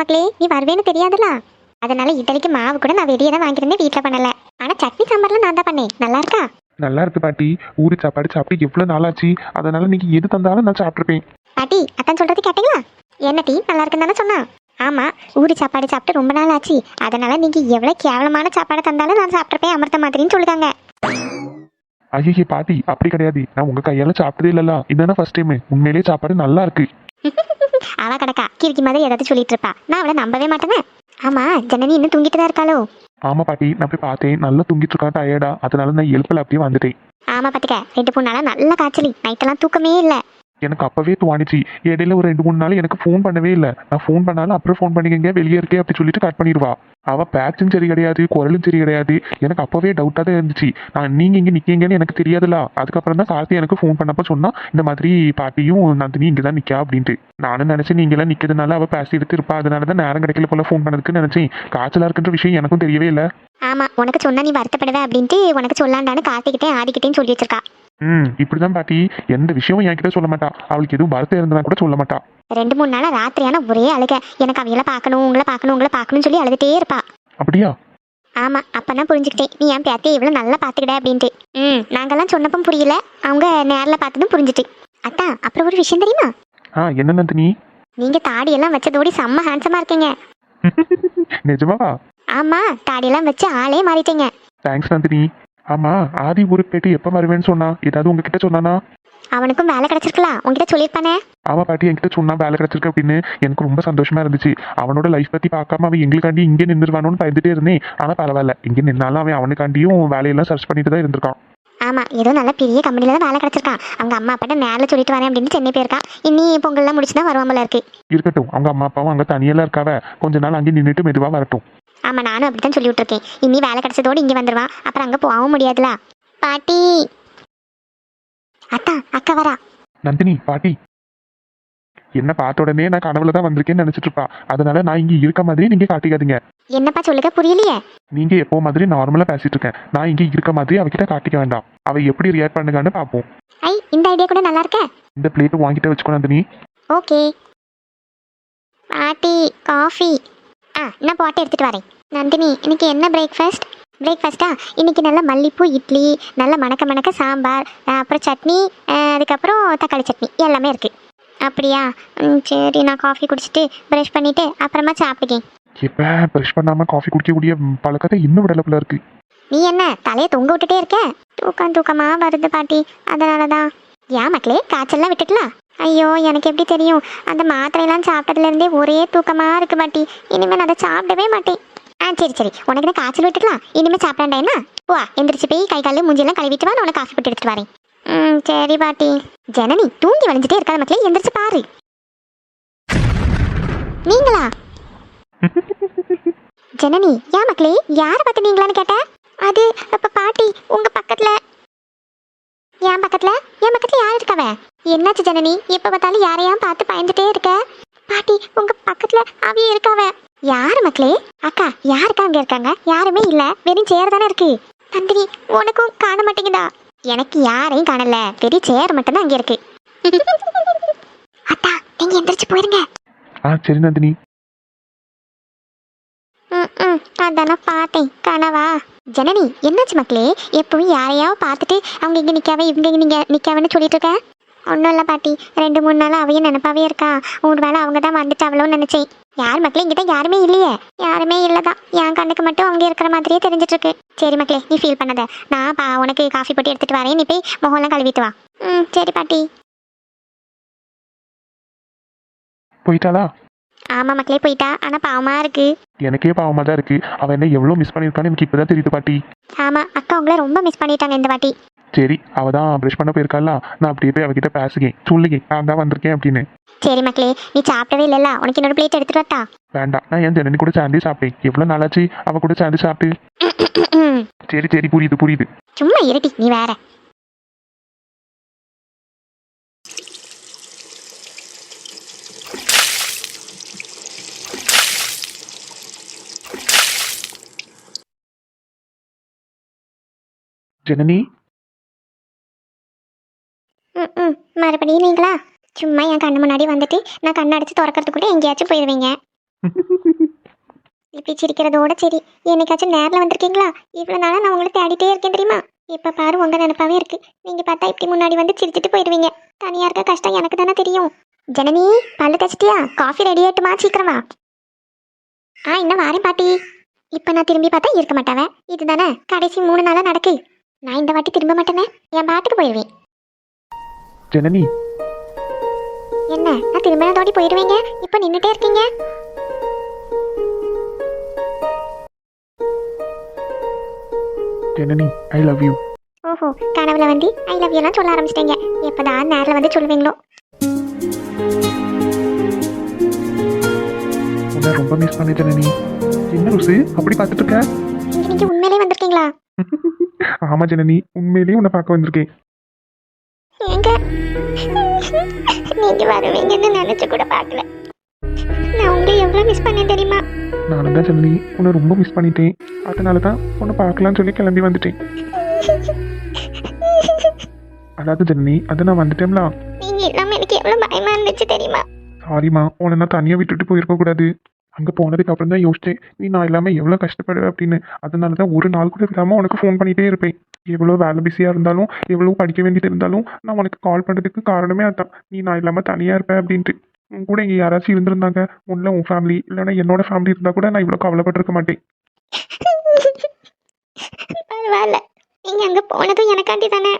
மக்களே நீ வருவேன்னு தெரியாதுல அதனால இட்லிக்கு மாவு கூட நான் வெளியே தான் வாங்கியிருந்தேன் வீட்டில் பண்ணல. ஆனா சட்னி சாம்பார்லாம் நான் தான் பண்ணேன். நல்லா இருக்கா? நல்லா இருக்கு பாட்டி. ஊரு சாப்பாடு சாப்பிட்டு எவ்வளோ நாளாச்சு? அதனால நீங்க எது தந்தாலும் நான் சாப்பிட்ருப்பேன் பாட்டி அத்தான் சொல்றது கேட்டீங்களா? என்ன டீ? நல்லா இருக்குன்னு தானே சொன்னா. ஆமா ஊரு சாப்பாடு சாப்பிட்டு ரொம்ப நாள் ஆச்சு அதனால நீங்க எவ்வளவு கேவலமான சாப்பாடு தந்தாலும் நான் சாப்பிட்ருப்பேன் அமிர்த மாதிரின்னு சொல்லுதாங்க. ஐயே பாட்டி அப்படி கிடையாது. நான் உங்க கையால சாப்பிட்டதே இல்லல இதானே ஃபர்ஸ்ட் டைம் உண்மையிலேயே சாப்பாடு நல்லா இருக்கு. அவ கடக்கா. கிறுக்கி மாதிரி ஏதாவது சொல்லிட்டு இருப்பா நான் அவளை நம்பவே மாட்டேனே. ஆமா ஜனனி இன்னும் தூங்கிட்டு தான் இருக்காளோ? ஆமா பாட்டி நான் போய் பார்த்தேன். நல்லா தூங்கிட்டு இருக்கா டயர்டா அதனால நான் எழுப்பல அப்படியே வந்துட்டேன். ஆமா பாத்துக்க. ரெண்டு மூணு நாளா நல்ல காய்ச்சலி. நைட்டெல்லாம் தூக்கமே இல்ல. எனக்கு அப்பவே தோணுச்சு. இடையில ஒரு ரெண்டு மூணு நாள் எனக்கு ஃபோன் பண்ணவே இல்லை. நான் ஃபோன் பண்ணாலும் அப்புறம் ஃபோன் பண்ணிக்கங்க வெளியே இருக்கே அப்படி சொல்லிட்டு கட் பண்ணிடுவா. அவ பேச்சும் சரி கிடையாது குரலும் சரி கிடையாது. எனக்கு அப்பவே டவுட்டாக தான் இருந்துச்சு. நான் நீங்க இங்க நிக்கீங்கன்னு எனக்கு தெரியாதுல அதுக்கப்புறம் தான் கார்த்தி எனக்கு ஃபோன் பண்ணப்ப சொன்னா இந்த மாதிரி பாட்டியும் நந்தினி இங்க தான் நிக்கா அப்படின்ட்டு. நானும் நினைச்சேன் நீங்க எல்லாம் நிக்கிறதுனால அவ பேசி எடுத்து இருப்பா. அதனால தான் நேரம் கிடைக்கல போல ஃபோன் பண்ணதுக்கு நினைச்சேன். காய்ச்சலா இருக்குன்ற விஷயம் எனக்கும் தெரியவே இல்லை. ஆமா உனக்கு சொன்னா நீ வருத்தப்படுவே அப்படின்ட்டு உனக்கு சொல்லாண்டான்னு கார்த்திகிட்டே ஆதிக்கிட்டேன்னு சொல்லி வச்சிருக்கா. ம் இப்படிதான் பாட்டி. எந்த விஷயமும் என்கிட்ட சொல்ல மாட்டா. அவளுக்கு எதுவும் வருத்தம் இருந்தா கூட சொல்ல மாட்டா. ரெண்டு மூணு நாளா ராத்திரியான ஒரே அழுக. எனக்கு அவையில பார்க்கணும் உங்களை பார்க்கணும் உங்களை பார்க்கணும்னு சொல்லி அழுதுட்டே இருப்பா. அப்படியா? ஆமா அப்பதான் புரிஞ்சுக்கிட்டேன். நீ என் பேத்தையை இவ்வளவு நல்லா பாத்துக்கிட அப்படின்ட்டு. ம் நாங்கெல்லாம் சொன்னப்போ புரியல. அவங்க நேர்ல பார்த்ததும் புரிஞ்சுட்டு. அத்தா அப்புறம் ஒரு விஷயம் தெரியுமா? ஆ என்ன நந்தினி? நீங்க தாடியெல்லாம் வச்சதோடி செம்ம ஹேண்ட்ஸமா இருக்கீங்க. நிஜமாவா? ஆமா தாடியெல்லாம் வச்சு ஆளே மாறிட்டீங்க. தேங்க்ஸ் நந்தினி. ஆமா ஆதி ஊருக்கு போயிட்டு எப்போ வருவேன்னு சொன்னா? ஏதாவது உங்ககிட்ட சொன்னானா? அவனுக்கும் வேலை கிடைச்சிருக்கலாம் உங்ககிட்ட சொல்லியிருப்பானே? ஆமா பாட்டி என்கிட்ட சொன்னா வேலை கிடைச்சிருக்கு அப்படின்னு எனக்கு ரொம்ப சந்தோஷமா இருந்துச்சு. அவனோட லைஃப் பத்தி பார்க்காம அவன் எங்களுக்காண்டி இங்கே நின்றுவானோன்னு பயந்துட்டே இருந்தேன். ஆனா பரவாயில்ல இங்கே நின்னாலும் அவன் அவனுக்காண்டியும் வேலையெல்லாம் சர்ச் பண்ணிட்டு தான் இருந்திருக்கான். ஆமா ஏதோ நல்ல பெரிய கம்பெனில தான் வேலை கிடைச்சிருக்கான். அவங்க அம்மா அப்பாட்ட நேரில் சொல்லிட்டு வரேன் அப்படின்னு சென்னை போயிருக்கான். இன்னி பொங்கல்லாம் முடிச்சு தான் வருவான் போல இருக்கு. இருக்கட்டும் அவங்க அம்மா அப்பாவும் அங்க தனியெல்லாம் இருக்காவ. கொஞ்ச நாள் அங்கே நின்றுட்டு மெதுவா வரட்டும். ஆமா நானும் அப்படித்தான் சொல்லி விட்டுருக்கேன் இனி வேலை கிடைச்சதோடு இங்க வந்துருவான் அப்புறம் அங்க போகவும் முடியாதுல. பாட்டி. அத்தா அக்கா வரா. நந்தினி பாட்டி. என்ன பார்த்த உடனே நான் கனவுல தான் வந்திருக்கேன்னு நினைச்சிட்டு இருப்பா அதனால நான் இங்க இருக்க மாதிரி நீங்க காட்டிக்காதீங்க. என்னப்பா சொல்லுங்க புரியலையே? நீங்க எப்போ மாதிரி நார்மலா பேசிட்டு இருக்கேன் நான் இங்க இருக்க மாதிரி அவகிட்ட காட்டிக்க வேண்டாம். அவ எப்படி ரியாக்ட் பண்ணுங்கன்னு பார்ப்போம் ஐ இந்த ஐடியா கூட நல்லா இருக்க? இந்த பிளேட் வாங்கிட்டு வச்சுக்கோ நந்தினி. ஓகே. பாட்டி காஃபி ஆ நான் போட்டு எடுத்துட்டு வரேன். நந்தினி இன்னைக்கு என்ன பிரேக்ஃபாஸ்ட் பிரேக்ஃபாஸ்ட்டா இன்னைக்கு நல்ல மல்லிப்பூ இட்லி நல்ல மணக்க மணக்க சாம்பார் அப்புறம் சட்னி அதுக்கப்புறம் தக்காளி சட்னி. எல்லாமே இருக்கு. அப்படியா? சரி நான் காஃபி குடிச்சிட்டு ப்ரஷ் பண்ணிட்டு அப்புறமா சாப்பிடுக்கேன் இப்ப ப்ரஷ் பண்ணாம காஃபி குடிக்கக்கூடிய பழக்கத்தை இன்னும் விடலப்புல இருக்கு. நீ என்ன தலையை தொங்க விட்டுட்டே இருக்க? தூக்கம் தூக்கமா வருது பாட்டி. அதனால தான் ஏன் மக்களே காய்ச்சல்லாம் விட்டுக்கலாம் ஐயோ எனக்கு எப்படி தெரியும்? அந்த மாத்திரையெல்லாம் சாப்பிட்டதுல இருந்தே ஒரே தூக்கமாக இருக்கு பாட்டி. இனிமேல் நான் அதை சாப்பிடவே மாட்டேன். ஆ சரி சரி. உனக்கு தான் காய்ச்சல் விட்டுக்கலாம் இனிமேல் சாப்பிடாண்டா என்ன? வா. எந்திரிச்சு போய் கை காலு மூஞ்சியெல்லாம் கழுவிட்டு வா. நான் உனக்கு காஃபி போட்டு எடுத்துட்டு வரேன். ம் சரி பாட்டி. ஜனனி தூங்கி வளைஞ்சிட்டே இருக்காத மக்களே எந்திரிச்சு பாரு. நீங்களா? ஜனனி ஏன் மக்களே யாரை பார்த்து நீங்களான்னு கேட்டேன் அது அப்போ பாட்டி உங்கள் பக்கத்தில் என் பக்கத்துல என் பக்கத்துல யார் இருக்கவ? என்னாச்சு ஜனனி? எப்ப பார்த்தாலும் யாரையாம் பார்த்து பயந்துட்டே இருக்க. பாட்டி உங்க பக்கத்துல அவிய இருக்காவ. யாரு மக்களே? அக்கா யாருக்கா அங்க இருக்காங்க? யாருமே இல்ல. வெறும் சேர் தானே இருக்கு. நந்தினி உனக்கும் காண மாட்டேங்குதா? எனக்கு யாரையும் காணல. வெறும் சேர் மட்டும்தான் அங்க இருக்கு. அத்தா நீங்க எந்திரிச்சு போயிருங்க. ஆ சரி நந்தினி. ம், ம், அதான பார்த்தேன். கனவா? ஜனனி என்னாச்சு மக்களே? எப்பவும் யாரையாவது பார்த்துட்டு அவங்க இங்க நிக்காம இவங்க இங்க நிக்க நிக்காமன்னு சொல்லிட்டு இருக்க? ஒன்றும் இல்லை பாட்டி. ரெண்டு மூணு நாள் அவையும் நினப்பாவே இருக்கா? ஒரு வேளை அவங்க தான் வந்துட்டாவளோன்னு நினைச்சேன். யார் மக்களே இங்கிட்ட யாருமே இல்லையே. யாருமே இல்லைதான். என் கண்ணுக்கு மட்டும் அவங்க இருக்கிற மாதிரியே தெரிஞ்சிட்டு இருக்கு சரி மக்களே நீ ஃபீல் பண்ணாத. நான் பா உனக்கு காஃபி போட்டு எடுத்துட்டு வரேன். நீ போய் முகம்லாம் கழுவிட்டு வா. ம் சரி பாட்டி. போயிட்டாளா? ஆமா மக்களே போயிட்டா. ஆனா பாவமா இருக்கு. எனக்கே பாவமா தான் இருக்கு. அவ என்ன எவ்வளவு மிஸ் பண்ணிருக்கான்னு எனக்கு இப்பதான் தெரியுது பாட்டி. ஆமா அக்கா உங்களை ரொம்ப மிஸ் பண்ணிட்டாங்க இந்த வாட்டி. சரி அவ தான் ப்ரஷ் பண்ண போயிருக்காளா? நான் அப்படியே போய் அவகிட்ட பேசுகேன் சொல்லுங்க நான் தான் வந்திருக்கேன் அப்படின்னு. சரி மக்களே நீ சாப்பிடவே இல்லைல்ல? உனக்கு இன்னொரு பிளேட் எடுத்துட்டு வரட்டா? வேண்டாம் நான் என் ஜனனி கூட சேர்ந்தே சாப்பிட்டேன். எவ்வளவு நாளாச்சு? அவ கூட சேர்ந்து சாப்பிட்டு. சரி சரி புரியுது புரியுது. சும்மா இருட்டி நீ வேற. ஜனனி? ம். மறுபடியும் நீங்களா? சும்மா என் கண்ணு முன்னாடி வந்துட்டு நான் கண்ணை அடிச்சு திறக்கிறதுக்குள்ள எங்கேயாச்சும் போயிடுவீங்க இப்படி சிரிக்கிறதோட சரி. என்னைக்காச்சும் நேரில் வந்திருக்கீங்களா? இவ்வளோ நாளாக நான் உங்களை தேடிட்டே இருக்கேன் தெரியுமா? இப்போ பாரு உங்க நினைப்பாவே இருக்கு. நீங்க பார்த்தா இப்படி முன்னாடி வந்து சிரிச்சிட்டு போயிடுவீங்க தனியா இருக்க கஷ்டம் எனக்கு தானே தெரியும். ஜனனி பல்லு தச்சிட்டியா காஃபி ரெடி ஆயிட்டுமா? சீக்கிரமா. ஆ இன்னும் வாரேன் பாட்டி. இப்போ நான் திரும்பி பார்த்தா இருக்க மாட்டாவே. இதுதானே? கடைசி மூணு நாளா நடக்கு. நான் இந்த வாட்டி திரும்ப மாட்டேனே? என் பாட்டுக்கு போயிடுவேன் ஜனனி. என்ன? நான் திரும்பினதோடி போயிடுவீங்க? இப்போ நின்றுட்டே இருக்கீங்க? ஜனனி ஐ லவ் யூ ஓஹோ கனவுல வந்து ஐ லவ் யூலாம் சொல்ல ஆரம்பிச்சிட்டீங்க. எப்பதான் நேரில் வந்து சொல்லுவீங்களோ? உன்னை ரொம்ப மிஸ் பண்ணேன் ஜனனி. என்ன ருசு? அப்படி பார்த்துட்டு இருக்க? நீங்க உண்மையிலே வந்திருக்கீங்களா? ஆமா ஜனனி உண்மையிலேயே உன்னை பார்க்க வந்திருக்கேன். ஏங்க? நீங்க வருவீங்கன்னு நினைச்சு கூட பார்க்கல. நான் உங்களை எவ்வளவு மிஸ் பண்ணேன் தெரியுமா? நானும் தான் ஜனனி உன்னை ரொம்ப மிஸ் பண்ணிட்டேன். அதனால தான் உன்னை பார்க்கலாம்னு சொல்லி கிளம்பி வந்துட்டேன். அதாவது ஜனனி அதை நான் வந்துட்டேன்ல நீங்க இல்லாம எனக்கு எவ்வளவு பயமா இருந்துச்சு தெரியுமா? சாரிம்மா உன்னை நான் தனியாக விட்டுட்டு போயிருக்க கூடாது. அங்கே போனதுக்கு அப்புறம் தான் யோசிச்சேன் நீ நான் இல்லாமல் எவ்வளோ கஷ்டப்படுவேன் அப்படின்னு. அதனால தான் ஒரு நாள் கூட விடாமல் உனக்கு ஃபோன் பண்ணிகிட்டே இருப்பேன். எவ்வளோ வேலை பிஸியாக இருந்தாலும் எவ்வளோ படிக்க வேண்டியது இருந்தாலும் நான் உனக்கு கால் பண்ணுறதுக்கு காரணமே அதான். நீ நான் இல்லாமல் தனியாக இருப்பேன் அப்படின்ட்டு. உன் கூட இங்கே யாராச்சும் இருந்திருந்தாங்க ஒன்றில் உன் ஃபேமிலி இல்லைன்னா என்னோட ஃபேமிலி இருந்தால் கூட நான் இவ்வளோ கவலைப்பட்டிருக்க மாட்டேன். பரவாயில்ல. நீங்க அங்க போனதும் எனக்காண்டி தானே.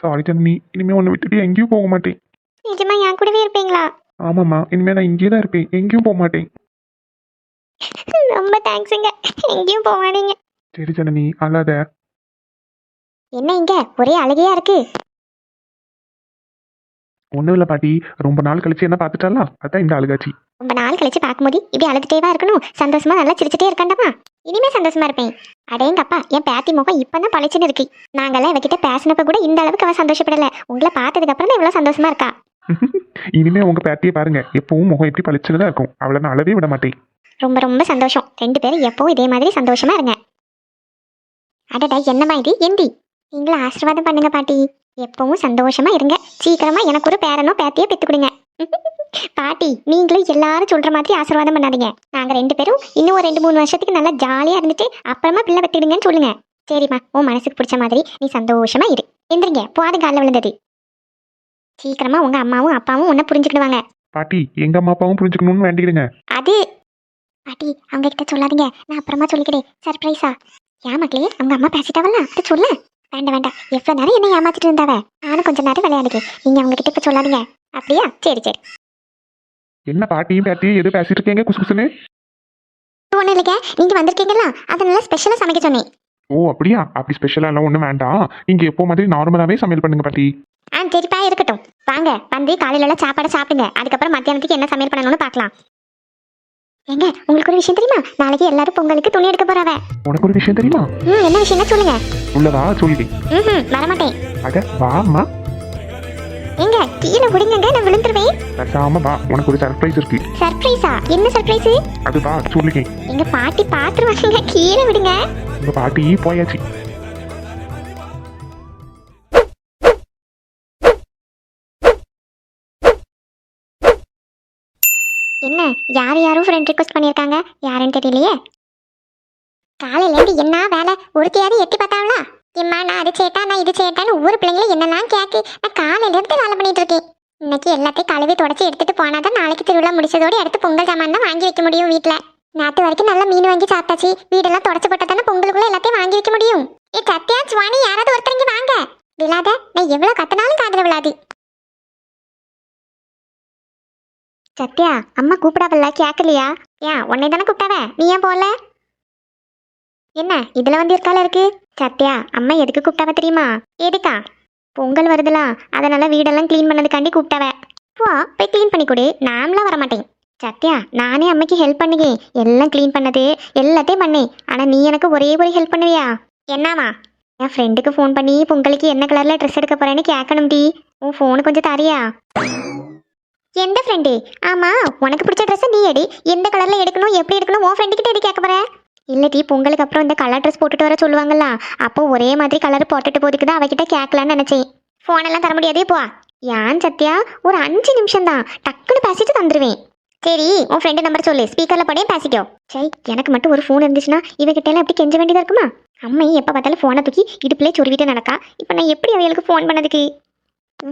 சாரி ஜனனி இனிமேல் உன்னை விட்டுட்டு எங்கேயும் போக மாட்டேன். நிஜமா என் கூடவே இருப்பீங்களா? ஆமாம்மா இனிமேல் நான் இங்கேயே தான் இருப்பேன். எங்கேயும் போக மாட்டேன். ரொம்ப தேங்க்ஸுங்க எங்கேயும் போவாதீங்க சரி ஜனனி அல்லாத என்ன இங்க? ஒரே அழகையா இருக்கு. ஒன்றும் இல்லை பாட்டி. ரொம்ப நாள் கழிச்சு என்ன பார்த்துட்டாலாம் அதான் இந்த அழுகாச்சி. ரொம்ப நாள் கழிச்சு பார்க்கும்போது இப்படி அழுதுட்டேவா இருக்கணும். சந்தோஷமா நல்லா சிரிச்சுட்டே இருக்காண்டமா? இனிமே சந்தோஷமா இருப்பேன். அடேங்கப்பா என் பேத்தி முகம் இப்பதான் பளிச்சுன்னு இருக்கு. நாங்கெல்லாம் இவகிட்ட பேசினப்ப கூட இந்த அளவுக்கு அவ சந்தோஷப்படல. உங்களை பார்த்ததுக்கு அப்புறம் தான் இவ்வளவு சந்தோஷமா இருக்கா. இனிமே உங்க பேத்தியை பாருங்க. எப்பவும் முகம் எப்படி பளிச்சுன்னு தான் இருக்கும். அவளை நான் அளவே விட மாட்டேன். ரொம்ப ரொம்ப சந்தோஷம். ரெண்டு பேரும் எப்பவும் இதே மாதிரி சந்தோஷமா இருங்க. அடடா என்னம்மா இது? எந்தி நீங்களும் ஆசீர்வாதம் பண்ணுங்க பாட்டி. எப்பவும் சந்தோஷமா இருங்க. சீக்கிரமா எனக்கு ஒரு பேரனோ பேத்தியோ பெத்து கொடுங்க. பாட்டி நீங்களும் எல்லாரும் சொல்ற மாதிரி ஆசீர்வாதம் பண்ணாதீங்க. நாங்க ரெண்டு பேரும் இன்னும் ஒரு ரெண்டு மூணு வருஷத்துக்கு நல்லா ஜாலியா இருந்துட்டு அப்புறமா பிள்ளை பெத்துடுங்கன்னு சொல்லுங்க. சரிம்மா உன் மனசுக்கு பிடிச்ச மாதிரி நீ சந்தோஷமா இரு. எந்திரிங்க போகாத காலில் விழுந்தது. சீக்கிரமா உங்க அம்மாவும் அப்பாவும் உன்னை புரிஞ்சுக்கிடுவாங்க. பாட்டி எங்க அம்மா அப்பாவும் புரிஞ்சுக்கணும்னு வேண்டிக்கிடுங்க. அது பாட்டி அவங்க கிட்ட சொல்லாதீங்க. நான் அப்புறமா சொல்லிக்கிறேன். சர்ப்ரைஸா ஏன் மக்களே அவங்க அம்மா பேசிட்டாவல்ல? அது சொல்ல. வேண்டாம் வேண்டாம். எவ்வளவு நேரம் என்ன ஏமாத்திட்டு இருந்தாவ? நானும் கொஞ்ச நேரம் விளையாடுக்கு நீங்க அவங்க கிட்ட இப்ப சொல்லாதீங்க. அப்படியா? சரி சரி. என்ன பாட்டியும் பேத்தியும் எது பேசிட்டு இருக்கீங்க? குசு குசுன்னு? ஒன்றும் இல்லைங்க. நீங்க வந்திருக்கீங்களா அதனால ஸ்பெஷலா சமைக்க சொன்னேன். ஓ அப்படியா? அப்படி ஸ்பெஷலா எல்லாம் ஒன்றும் வேண்டாம். நீங்க எப்போ மாதிரி நார்மலாவே சமையல் பண்ணுங்க பாட்டி. ஆ சரிப்பா இருக்கட்டும். வாங்க வந்து காலையில எல்லாம் சாப்பாடை சாப்பிடுங்க. அதுக்கப்புறம் மத்தியானத்துக்கு என்ன சமையல் பண்ணணும்னு பார்க்கலாம். ஏங்க உங்களுக்கு ஒரு விஷயம் தெரியுமா? நாளைக்கு எல்லாரும் பொங்கலுக்கு துணி எடுக்க போறாவ உனக்கு ஒரு விஷயம் தெரியுமா? ம் என்ன விஷயம்னா சொல்லுங்க. உள்ளதா? சொல்லிடு. ம் வரமாட்டேன். அட வாம்மா ஏங்க கீழே விடுங்கங்க நான் விழுந்துருவேன். பேசாம வா உனக்கு ஒரு சர்ப்ரைஸ் இருக்கு. சர்ப்ரைஸா என்ன சர்ப்ரைஸ் அது வா சொல்லுங்க எங்க பாட்டி பாத்துருவாங்க கீழே விடுங்க. உங்க பாட்டி போயாச்சு. என்ன யார் யாரும் ஃப்ரெண்ட் ரிக்வஸ்ட் பண்ணியிருக்காங்க யாருன்னு தெரியலையே? காலையிலேருந்து என்ன வேலை? ஒருத்தையாவது எட்டி பார்த்தாங்களா? எம்மா நான் அது சேட்டா நான் இது சேட்டான்னு ஒவ்வொரு பிள்ளைங்களை என்னெல்லாம் கேக்கு? நான் காலையிலேருந்து வேலை பண்ணிட்டு இருக்கேன். இன்னைக்கு எல்லாத்தையும் கழுவி தொடச்சி எடுத்துட்டு போனாதான் நாளைக்கு திருவிழா முடிச்சதோடு அடுத்து பொங்கல் சாமான் தான் வாங்கி வைக்க முடியும் வீட்டில் நேற்று வரைக்கும் நல்லா மீன் வாங்கி சாப்பிட்டாச்சு. வீடெல்லாம் தொடச்சு போட்டா தானே பொங்கலுக்குள்ள எல்லாத்தையும் வாங்கி வைக்க முடியும். ஏ சத்யா சுவாணி யாராவது ஒருத்தரங்க வாங்க. விழாத நான் எவ்வளவு கத்தினாலும் காதல விழாது. சத்யா அம்மா கூப்பிடாவல்ல கேட்கலையா ஏன் உன்னை தானே கூப்பிட்டாவ? நீ ஏன் போகல? என்ன இதில் வந்து இருக்கால இருக்கு? சத்யா அம்மா எதுக்கு கூப்பிட்டாவ தெரியுமா? எதுக்கா பொங்கல் வருதுலா அதனால வீடெல்லாம் க்ளீன் பண்ணதுக்காண்டி கூப்பிட்டாவ. போ போய் க்ளீன் பண்ணி கொடு நாமளாம் வரமாட்டேன். சத்யா நானே அம்மைக்கு ஹெல்ப் பண்ணுகேன் எல்லாம் க்ளீன் பண்ணது எல்லாத்தையும் பண்ணேன். ஆனால் நீ எனக்கு ஒரே ஒரு ஹெல்ப் பண்ணுவியா? என்னவா என் ஃப்ரெண்டுக்கு ஃபோன் பண்ணி பொங்கலுக்கு என்ன கலரில் ட்ரெஸ் எடுக்க போகிறேன்னு கேட்கணும் டி உன் ஃபோனு கொஞ்சம் தரியா? எந்த ஃப்ரெண்டு ஆமாம் உனக்கு பிடிச்ச ட்ரெஸ்ஸை நீ எடு. எந்த கலரில் எடுக்கணும் எப்படி எடுக்கணும் உன் ஃப்ரெண்டு கிட்ட எடு கேட்க இல்லை இல்லடி பொங்கலுக்கு அப்புறம் இந்த கலர் ட்ரெஸ் போட்டுட்டு வர சொல்லுவாங்கல்ல. அப்போ ஒரே மாதிரி கலர் போட்டுட்டு போதுக்கு தான் அவகிட்ட கேட்கலான்னு நினச்சேன். ஃபோனெல்லாம் தர முடியாதே போ. ஏன் சத்யா? ஒரு அஞ்சு நிமிஷம் தான். டக்குன்னு பேசிட்டு தந்துடுவேன் சரி உன் ஃப்ரெண்டு நம்பர் சொல்லு. ஸ்பீக்கரில் போடே பேசிக்கோ. சரி எனக்கு மட்டும் ஒரு ஃபோன் இருந்துச்சுன்னா இவகிட்டலாம் எப்படி கெஞ்ச வேண்டியதாக இருக்குமா? அம்மையும் எப்போ பார்த்தாலும் ஃபோனை தூக்கி இடுப்புலேயே சொருவிட்டு நடக்கா. இப்போ நான் எப்படி அவளுக்கு ஃபோன் பண்ணதுக்கு?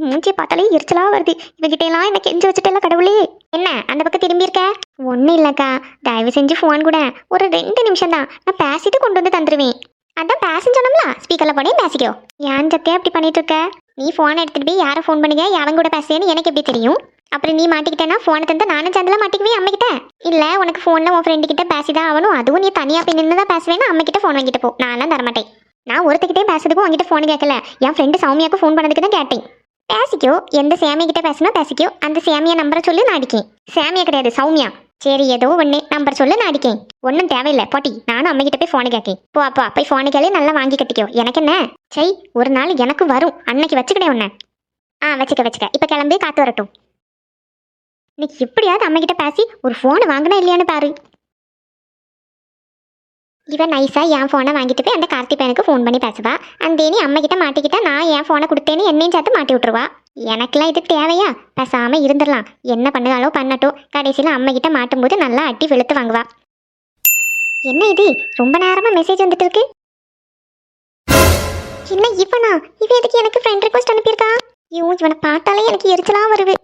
மூஞ்சி பார்த்தாலே எரிச்சலாக வருது. இவகிட்ட எல்லாம் என்ன கெஞ்சி வச்சுட்டேல கடவுளே. என்ன அந்த பக்கம் திரும்பி இருக்க ஒன்றும் இல்லைக்கா. தயவு செஞ்சு ஃபோன் கூட. ஒரு ரெண்டு நிமிஷம் தான். நான் பேசிட்டு கொண்டு வந்து தந்துருவேன். அதான் பேசுன்னு சொன்னோம்ல. ஸ்பீக்கரில் போனே பேசிக்கோ. ஏன் சத்தியா இப்படி பண்ணிட்டு இருக்க? நீ ஃபோனை எடுத்துகிட்டு போய் யாரை ஃபோன் பண்ணுங்க யாவன் கூட பேசுறேன்னு எனக்கு எப்படி தெரியும்? அப்புறம் நீ மாட்டிக்கிட்டேன்னா ஃபோனை தந்து நானும் சந்தில மாட்டிக்குவே அம்மிக்கிட்ட இல்லை உனக்கு ஃபோனில் உன் ஃப்ரெண்டு கிட்ட பேசிதான் ஆகணும். அதுவும் நீ தனியாக போய் நின்று தான் பேசுவேன்னு அம்மிக்கிட்ட ஃபோன் வாங்கிட்டு போ. நான்லாம் தரமாட்டேன். நான் ஒருத்தக்கிட்டே பேசுறதுக்கும் உங்ககிட்ட ஃபோன் கேட்கல என் ஃப்ரெண்டு சௌமியாவுக்கு ஃபோன் பண்ணதுக்கு தான் கேட்டேன். பேசிக்கோ எந்த சாமியா கிட்ட பேசினா பேசிக்கோ அந்த சாமியா நம்பரை சொல்லி நான் அடிக்கேன். சாமியா கிடையாது சௌமியா. சரி ஏதோ ஒன்று நம்பர் சொல்லு நான் அடிக்கேன். ஒன்றும் தேவையில்லை போட்டி. நானும் அம்மைகிட்ட போய் ஃபோனை கேட்கேன். போ அப்பா போய் ஃபோனை கேளு நல்லா வாங்கி கட்டிக்கோ. எனக்கு என்ன? சை ஒரு நாள் எனக்கு வரும். அன்னைக்கு வச்சுக்கிட்டே உன்னை. ஆ வச்சுக்க வச்சுக்க. இப்போ கிளம்பி காத்து வரட்டும். இன்னைக்கு எப்படியாவது அம்மைகிட்ட பேசி ஒரு ஃபோனை வாங்கினா இல்லையான்னு பாரு. இவன் நைஸாக என் ஃபோனை வாங்கிட்டு போய் அந்த கார்த்தி பையனுக்கு ஃபோன் பண்ணி பேசுவா. அந்தேனி தேனி கிட்ட மாட்டிக்கிட்டா நான் என் ஃபோனை கொடுத்தேன்னு என்னையும் சேர்த்து மாட்டி விட்டுருவா. எனக்கெல்லாம் இது தேவையா? பேசாமல் இருந்துடலாம். என்ன பண்ணுதாலோ பண்ணட்டும். கடைசியில் அம்மகிட்ட மாட்டும்போது நல்லா அட்டி வெளுத்து வாங்குவா. என்ன இது? ரொம்ப நேரமாக மெசேஜ் வந்துட்டு இருக்கு. என்ன இவனா? இவன் எதுக்கு எனக்கு ஃப்ரெண்ட் ரிக்வஸ்ட் அனுப்பியிருக்கா? ஐயோ இவனை பார்த்தாலே எனக்கு எரிச்சலாக வருது.